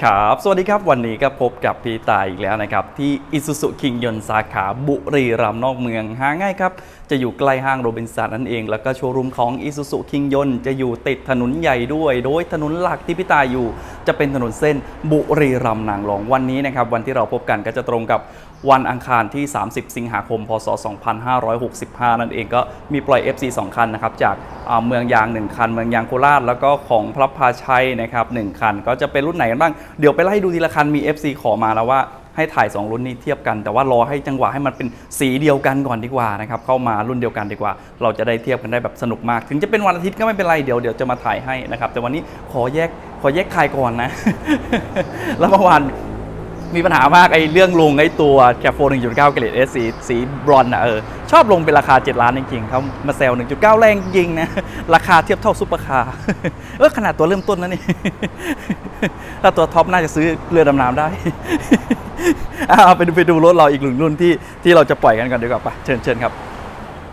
ครับ สวัสดีครับ วันนี้ก็พบกับพี่ตายอีกแล้วนะครับ ที่อิสุสุคิงยนสาขาบุรีรัมย์นอกเมือง หาง่ายครับ จะอยู่ใกล้ห้างโรบินสันนั่นเอง แล้วก็โชว์รูมของอิสุสุคิงยนจะอยู่ติดถนนใหญ่ด้วย โดยถนนหลักที่พี่ตายอยู่ จะเป็นถนนเส้นบุรีรัมย์นางรองวันนี้นะครับ วันที่เราพบกันก็จะตรงกับวันอังคารที่ 30 สิงหาคม พศ 2565 นั่นเอง ก็มีปล่อย FC 2 คันนะครับ จากเมืองยาง 1 คัน เมืองยางโคราช แล้วก็ของพระพาชัยนะครับ1คัน ก็จะเป็นรุ่นไหนกันบ้างเดี๋ยวไปไล่ดูทีละคันมี FC ขอมาแล้วว่าให้ถ่าย 2 รุ่นนี้เทียบกัน แต่ว่ารอให้จังหวะให้มันเป็นสีเดียวกันก่อนดีกว่านะครับเข้ามารุ่นเดียวกันดีกว่า เราจะได้เทียบกันได้แบบสนุกมาก ถึงจะเป็นวันอาทิตย์ก็ไม่เป็นไรเดี๋ยวเดี๋ยวจะมาถ่ายให้นะครับแต่วันนี้ขอแยกขอแยกถ่ายก่อนนะ แล้วเมื่อวาน มีปัญหามากไอ้เรื่องลงไอ้ตัวแคปโฟ1.9 เกรดเอสสีสีบรอนซ์อะเออชอบลงเป็นราคา 7 ล้านจริงๆเขามาแซว1.9 แรงจริงนะ ราคาเทียบเท่าซุปเปอร์คาร์เออขนาดตัวเริ่มต้นนะนี่ ถ้าตัวท็อปน่าจะซื้อเรือดำน้ำได้เอาไปดูไปดูรถเราอีกหนึ่งรุ่นที่ที่เราจะปล่อยกันก่อนดีกว่าไปเชิญเชิญครับ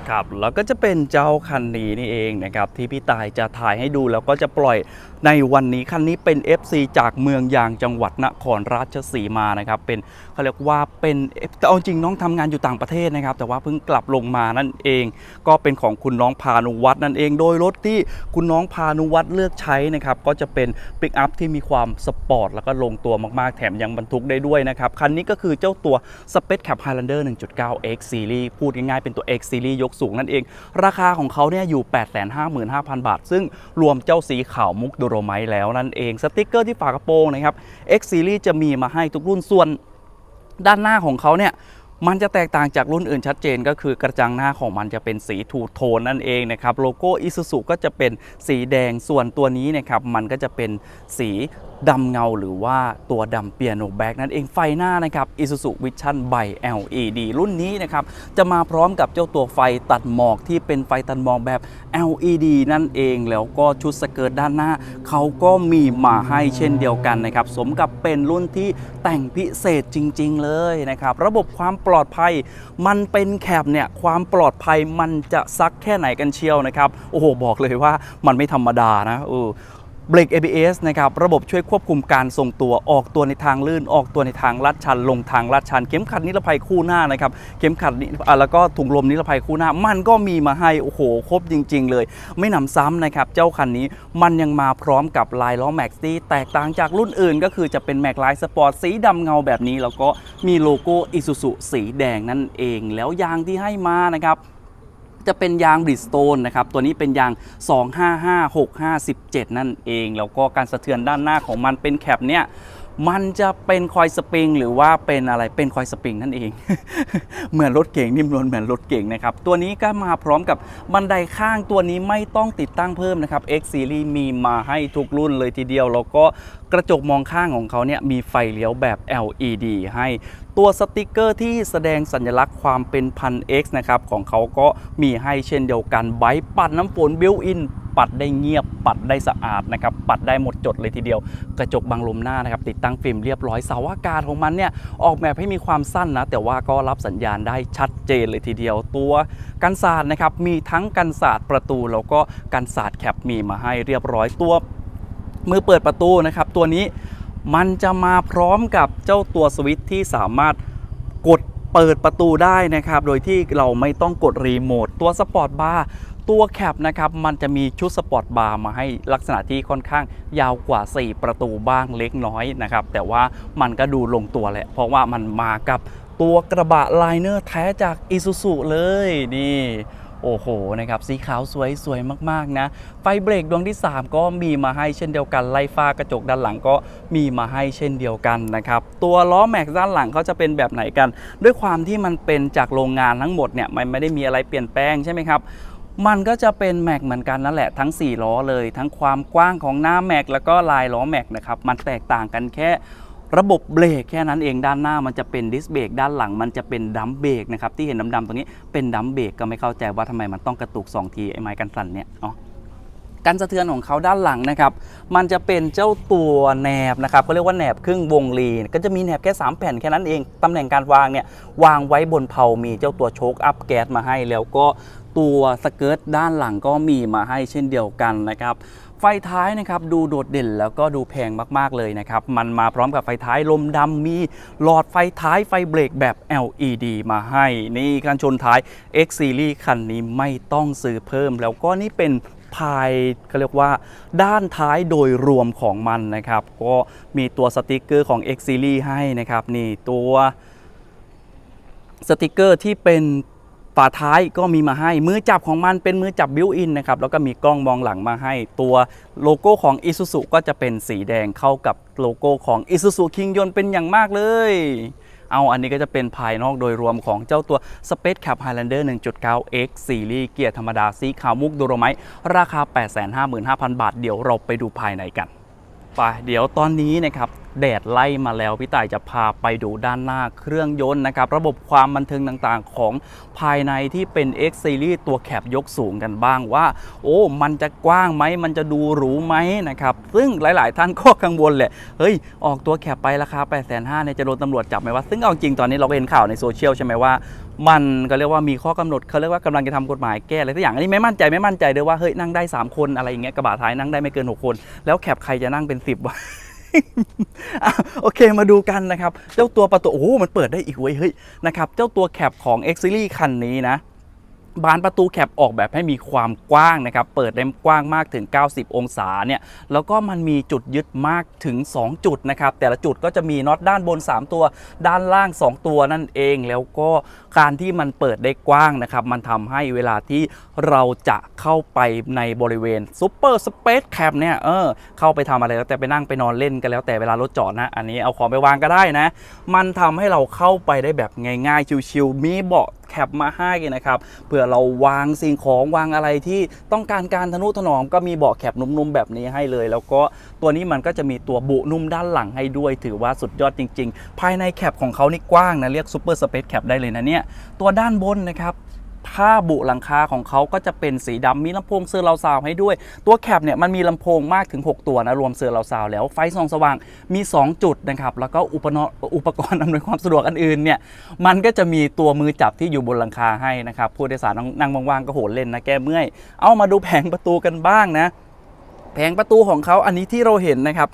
ครับแล้วก็จะเป็นเจ้าคันนี้นี่เองนะครับที่พี่ตายจะถ่ายให้ดูแล้วก็จะปล่อย ในวันนี้คันนี้เป็น FC จากเมืองยางจังหวัดนครราชสีมานะครับเป็นเขาเรียกว่าเป็นแต่เอาจริงน้องทำงานอยู่ต่างประเทศนะครับ แต่ว่าเพิ่งกลับลงมานั่นเอง ก็เป็นของคุณน้องพานุวัฒน์นั่นเอง โดยรถที่คุณน้องพานุวัฒน์เลือกใช้นะครับก็จะเป็นปิกอัพที่มีความสปอร์ตแล้วก็ลงตัวมากๆแถมยังบรรทุกได้ด้วยนะครับคันนี้ก็คือเจ้าตัว Space Cap Highlander 1.9 X Series พูดง่ายๆเป็นตัว X Series ยกสูงนั่นเอง ราคาของเขาเนี่ยอยู่ 855,000 บาท ซึ่งรวมเจ้าสีขาวมุกโดโรไมต์แล้วนั่นเองสติกเกอร์ที่ฝากระโปรงนะครับ X Series จะมีมาให้ทุกรุ่นส่วนด้านหน้าของเขาเนี่ยมันจะแตกต่างจากรุ่นอื่นชัดเจนก็คือกระจังหน้าของมันจะเป็นสีทูโทนนั่นเองนะครับโลโก้ Isuzu ก็จะเป็นสีแดงส่วนตัวนี้นะครับมันก็จะเป็นสี ดำเงาหรือว่าตัวดำเปียโนแบ็กนั่นเองไฟหน้านะครับ Isuzu Vision by LED รุ่นนี้นะครับ จะมาพร้อมกับเจ้าตัวไฟตัดหมอกที่เป็นไฟตัดหมอกแบบ LED นั่นเองแล้วก็ชุดสเกิร์ตด้านหน้า เขาก็มีมาให้เช่นเดียวกันนะครับ สมกับเป็นรุ่นที่แต่งพิเศษจริง ๆ เลยนะครับ ระบบความปลอดภัย มันเป็นแคบเนี่ยความปลอดภัยมันจะซักแค่ไหนกันเชียวนะครับโอ้โหบอกเลยว่ามันไม่ธรรมดานะเออ เบรก ABS นะครับระบบช่วยควบคุมการทรงตัวออกตัวในทางลื่น ออกตัวในทางลาดชัน ลงทางลาดชัน เข็มขัดนิรภัยคู่หน้านะครับเข็มขัดนิแล้วก็ถุงลมนิรภัยคู่หน้า มันก็มีมาให้โอ้โหครบจริง ๆ เลย ไม่หนำซ้ำนะครับเจ้าคันนี้มันยังมาพร้อมกับลายล้อแม็กซ์ที่แตกต่างจากรุ่นอื่น ก็คือจะเป็นแม็กลายสปอร์ตสีดำเงาแบบนี้ แล้วก็มีโลโก้อิซูซุสีแดงนั่นเอง แล้วยางที่ให้มานะครับ จะเป็นยางบริสโตนนะครับ ตัวนี้เป็นยาง 255-657 นั่นเอง แล้วก็การสะเทือนด้านหน้าของมันเป็นแคปเนี่ย มันจะเป็นคอยสปริงหรือว่าเป็นอะไรเป็นคอยสปริงนั่นเอง เหมือนรถเก่งนิ่มนวลเหมือนรถเก่งนะครับ ตัวนี้ก็มาพร้อมกับบันไดข้างตัวนี้ไม่ต้องติดตั้งเพิ่มนะครับ X Series มีมาให้ทุกรุ่นเลยทีเดียว แล้วก็กระจกมองข้างของเขาเนี่ยมีไฟเลี้ยวแบบ LED ให้ตัวสติกเกอร์ที่แสดงสัญลักษณ์ความเป็นพัน X นะครับของเขาก็มีให้เช่นเดียวกันไบปัดน้ำฝนบิวอิน ปัดได้เงียบปัดได้สะอาดนะครับปัดได้หมดจดเลยทีเดียว กระจกบังลมหน้านะครับติดตั้งฟิล์มเรียบร้อยเสาอากาศของมันเนี่ยออกแบบให้มีความสั้นนะแต่ว่าก็รับสัญญาณได้ชัดเจนเลยทีเดียว ตัวกันศาสตร์นะครับมีทั้งกันศาสตร์ประตู แล้วก็กันศาสตร์แคปมีมาให้เรียบร้อยตัวมือเปิดประตูนะครับตัวนี้มันจะมาพร้อมกับเจ้าตัวสวิตช์ที่สามารถกด เปิดประตูได้นะครับ โดยที่เราไม่ต้องกดรีโมทตัวสปอร์ตบาร์ตัวแคปนะครับมันจะมีชุดสปอร์ตบาร์มาให้ลักษณะที่ค่อนข้างยาวกว่า 4 ประตูบ้างเล็กน้อยนะครับ แต่ว่ามันก็ดูลงตัวแหละ เพราะว่ามันมากับตัวกระบะไลเนอร์แท้จาก Isuzu เลยนี่ โอ้โหนะครับสีขาวสวยสวยมากๆนะ ไฟเบรกดวงที่ 3 ก็มีมาให้เช่นเดียวกันไล่ฟ้ากระจกด้านหลังก็มีมาให้เช่นเดียวกันนะครับตัวล้อแม็กซ์ด้านหลังเขาจะเป็นแบบไหนกัน ด้วยความที่มันเป็นจากโรงงานทั้งหมดเนี่ยมันไม่ได้มีอะไรเปลี่ยนแปลงใช่ไหมครับมันก็จะเป็นแม็กเหมือนกันนั่นแหละทั้ง 4 ล้อเลย ทั้งความกว้างของหน้าแม็กแล้วก็ลายล้อแม็กนะครับมันแตกต่างกันแค่ ระบบเบรกแค่นั้นเองด้านหน้ามันจะเป็นดิสเบรกด้านหลังมันจะเป็นดัมเบรกนะครับที่เห็นดำๆตรงนี้เป็นดัมเบรกก็ไม่เข้าใจว่าทำไมมันต้องกระตุก 2 ทีไอ้ไม้กันสั่นเนี่ยเนาะการสะเทือนของเขาด้านหลังนะครับ มันจะเป็นเจ้าตัวแหนบนะครับก็เรียกว่าแหนบครึ่งวงรีก็จะมีแหนบแค่ 3 แผ่นแค่นั้นเอง ตำแหน่งการวางเนี่ยวางไว้บนเพลามีเจ้าตัวโชคอัพแก๊สมาให้ แล้วก็ตัวสเกิร์ตด้านหลังก็มีมาให้เช่นเดียวกันนะครับ ไฟท้ายนะครับดูโดดเด่นแล้วก็ดูแพงมากๆเลยนะครับ มันมาพร้อมกับไฟท้ายลมดำมีหลอดไฟท้ายไฟเบรกแบบ LED มาให้ นี่การชนท้าย X Series คันนี้ไม่ต้องซื้อเพิ่ม แล้วก็นี่เป็นภายเขาเรียกว่า ด้านท้ายโดยรวมของมันนะครับ ก็มีตัวสติกเกอร์ของ X Series ให้นะครับ นี่ตัวสติกเกอร์ที่เป็น ฝาท้ายก็มีมาให้ มือจับของมันเป็นมือจับบิวอินนะครับ แล้วก็มีกล้องมองหลังมาให้ ตัวโลโก้ของ Isuzu ก็จะเป็นสีแดงเข้ากับโลโก้ของ Isuzu คิงยนเป็นอย่างมากเลย เอาอันนี้ก็จะเป็นภายนอกโดยรวมของเจ้าตัว Space Cap Highlander 1.9 X Series เกียร์ธรรมดาสีขาวมุกโดโรไมต์ราคา 855,000 บาท เดี๋ยวเราไปดูภายในกัน ไป เดี๋ยวตอนนี้นะครับ แดดไล่มาแล้วพี่ต่ายจะพาไปดูด้านหน้าเครื่องยนต์นะครับ ระบบความบันเทิงต่างๆ ของภายในที่เป็น X Series ตัวแคบยกสูงกันบ้างว่า โอ้ มันจะกว้างไหม มันจะดูหรูไหมนะครับ ซึ่งหลายๆ ท่านก็กังวลแหละ เฮ้ย ออกตัวแคบไปราคา 8 5 0 0 0เนี่ยจะโดนตำรวจจับไหมวะ ซึ่งเอาจริงตอนนี้เราก็เห็นข่าวในโซเชียลใช่ไหมว่ามันก็เรียกว่ามีข้อกำหนดเขาเรียกว่ากำลังจะทำกฎหมายแก้อะไรสักอย่างอันนี้ไม่มั่นใจไม่มั่นใจด้วยว่าเฮ้ยนั่งได้ 3 คนอะไรอย่างเงี้ยกระบะท้ายนั่งได้ไม่เกิน 6 คน แล้วแคปใครจะนั่งเป็น 10วะ โอเคมาดูกันนะครับ เจ้าตัวประตูโอ้มันเปิดได้อีกเว้ยเฮ้ยนะครับ เจ้าตัวแคปของ X Series คันนี้นะ บานประตูแคปออกแบบให้มีความกว้างนะครับ เปิดได้กว้างมากถึง 90 องศาเนี่ย แล้วก็มันมีจุดยึดมากถึง 2 จุดนะครับ แต่ละจุดก็จะมีน็อตด้านบน 3 ตัว ด้านล่าง 2 ตัวนั่นเอง แล้วก็การที่มันเปิดได้กว้างนะครับ มันทำให้เวลาที่เราจะเข้าไปในบริเวณซูเปอร์สเปซแคปเนี่ย เออ เข้าไปทำอะไรแล้วแต่ไปนั่งไปนอนเล่นกันแล้วแต่เวลารถจอดนะ อันนี้เอาของไปวางก็ได้นะ มันทำให้เราเข้าไปได้แบบง่ายๆ ชิวๆ มีเบาะ แคปมาให้นะครับเผื่อเราวางสิ่งของวางอะไรที่ต้องการการทนุถนอมก็มีเบาะแคปนุ่มๆแบบนี้ให้เลย แล้วก็ตัวนี้มันก็จะมีตัวบุนุ่มด้านหลังให้ด้วย ถือว่าสุดยอดจริง ๆ ภายในแคปของเขานี่กว้างนะเรียกซูเปอร์สเปซแคปได้เลยนะเนี่ยตัวด้านบนนะครับ ผ้าบุหลังคาของเขาก็จะเป็นสีดำมีลำโพงเซอร์เราซาวให้ด้วย ตัวแคปเนี่ยมันมีลำโพงมากถึง 6 ตัวนะรวมเซอร์เราซาวแล้วไฟส่องสว่างมี 2 จุดนะครับแล้วก็อุปนอุปกรณ์อำนวยความสะดวกอันอื่นเนี่ยมันก็จะมีตัวมือจับที่อยู่บนหลังคาให้นะครับผู้โดยสารนั่งว่างๆก็โหนเล่นนะแก้เมื่อยเอามาดูแผงประตูกันบ้างนะแผงประตูของเขาอันนี้ที่เราเห็นนะครับ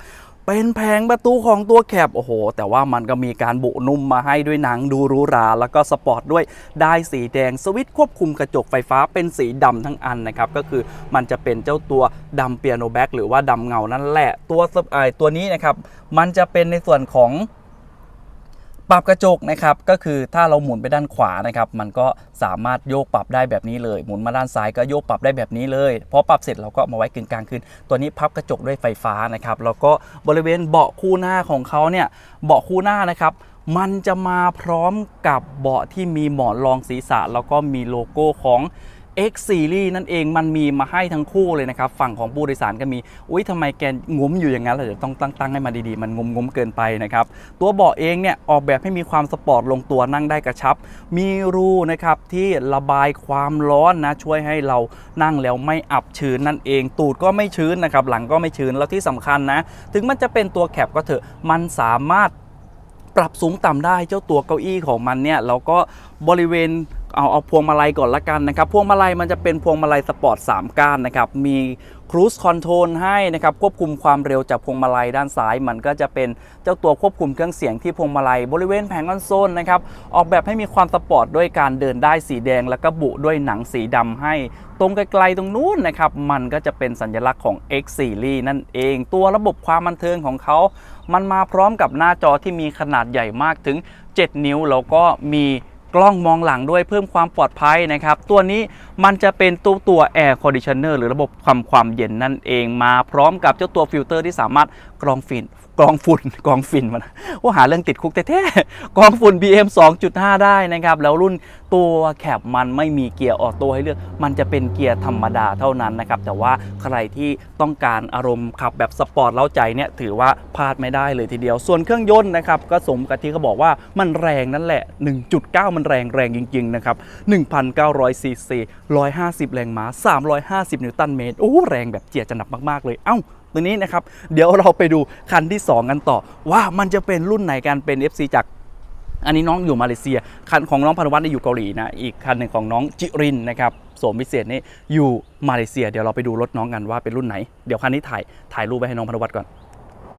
เป็นแผงประตูของตัวแคบโอ้โห แต่ว่ามันก็มีการบุนุ่มมาให้ด้วยหนังดูหรูหรา แล้วก็สปอร์ตด้วยได้สีแดงสวิตควบคุมกระจกไฟฟ้าเป็นสีดำทั้งอันนะครับ ก็คือมันจะเป็นเจ้าตัวดำเปียโนแบ็กหรือว่าดำเงานั่นแหละ ตัวไอตัวนี้นะครับ มันจะเป็นในส่วนของ ปรับกระจกนะครับก็คือถ้าเราหมุนไปด้านขวานะครับมันก็สามารถโยกปรับได้แบบนี้เลย หมุนมาด้านซ้ายก็โยกปรับได้แบบนี้เลยพอปรับเสร็จเราก็มาไว้กึ่งกลางขึ้น ตัวนี้พับกระจกด้วยไฟฟ้านะครับแล้วก็บริเวณเบาะคู่หน้าของเขาเนี่ยเบาะคู่หน้านะครับมันจะมาพร้อมกับเบาะที่มีหมอนรองศีรษะ แล้วก็มีโลโก้ของ X Series นั่นเองมันมีมาให้ทั้งคู่เลยนะครับ ฝั่งของผู้โดยสารก็มี อุ้ยทำไมแกงุ้มอยู่อย่างนั้นเดี๋ยวต้องตั้งตั้งให้มันดีๆ มันงุ้มงุ้มเกินไปนะครับ ตัวเบาะเองเนี่ยออกแบบให้มีความสปอร์ตลงตัวนั่งได้กระชับ มีรูนะครับที่ระบายความร้อนนะ ช่วยให้เรานั่งแล้วไม่อับชื้นนั่นเอง ตูดก็ไม่ชื้นนะครับหลังก็ไม่ชื้นแล้วที่สำคัญนะ ถึงมันจะเป็นตัวแคปก็เถอะมันสามารถ ปรับสูงต่ำได้เจ้าตัวเก้าอี้ของมันเนี่ยแล้วก็บริเวณเอาเอาพวงมาลัยก่อนละกันนะครับ พวงมาลัยมันจะเป็นพวงมาลัยสปอร์ต 3 ก้านนะครับ มีครู e คอนโทรลให้นะครับ ควบคุมความเร็วจากพวงมาลัยด้านซ้าย มันก็จะเป็นเจ้าตัวควบคุมเครื่องเสียงที่พวงมาลัย บริเวณแผงคอนโซลนะครับ ออกแบบให้มีความสปอร์ตด้วยการเดินได้สีแดง แล้วก็บุด้วยหนังสีดำให้ ตรงไกลๆตรงนู้นนะครับ มันก็จะเป็นสัญลักษณ์ของ X Series นั่นเอง ตัวระบบความบันเทิงของเขา มันมาพร้อมกับหน้าจอที่มีขนาดใหญ่มากถึง 7 นิ้ว แล้วก็มีกล้องมองหลังด้วยเพิ่มความปลอดภัยนะครับ ตัวนี้มันจะเป็นตัวตัว Air Conditioner หรือระบบความความเย็นนั่นเองมาพร้อมกับเจ้าตัวฟิลเตอร์ที่สามารถกรองฝิ่น กรองฝุ่นกรองฝิ่นมันว่าหาเรื่องติดคุกแท้ๆกรองฝุ่น BM 2.5 ได้นะครับ แล้วรุ่นตัวแคบมันไม่มีเกียร์ออโต้ให้เลือก มันจะเป็นเกียร์ธรรมดาเท่านั้นนะครับ แต่ว่าใครที่ต้องการอารมณ์ขับแบบสปอร์ตเล้าใจเนี่ยถือว่าพลาดไม่ได้เลยทีเดียว ส่วนเครื่องยนต์นะครับ ก็สมกับที่เขาบอกว่ามันแรงนั่นแหละ 1.9 มันแรงแรงจริง ๆ นะครับ 1,900ซีซี150 แรงม้า 350 นิวตันเมตรโอ้แรงแบบเจียจะหนักมากๆเลยเอ้า ตัวนี้นะครับ เดี๋ยวเราไปดูคันที่ 2 กันต่อ ว่ามันจะเป็นรุ่นไหนกันเป็น FC จากอันนี้น้องอยู่มาเลเซีย คันของน้องพนวัฒน์อยู่เกาหลีนะ อีกคันหนึ่งของน้องจิรินนะครับโสมพิเศษนี่อยู่มาเลเซีย เดี๋ยวเราไปดูรถน้องกันว่าเป็นรุ่นไหน เดี๋ยวคันนี้ถ่ายถ่ายรูปไปให้น้องพนวัฒน์ก่อน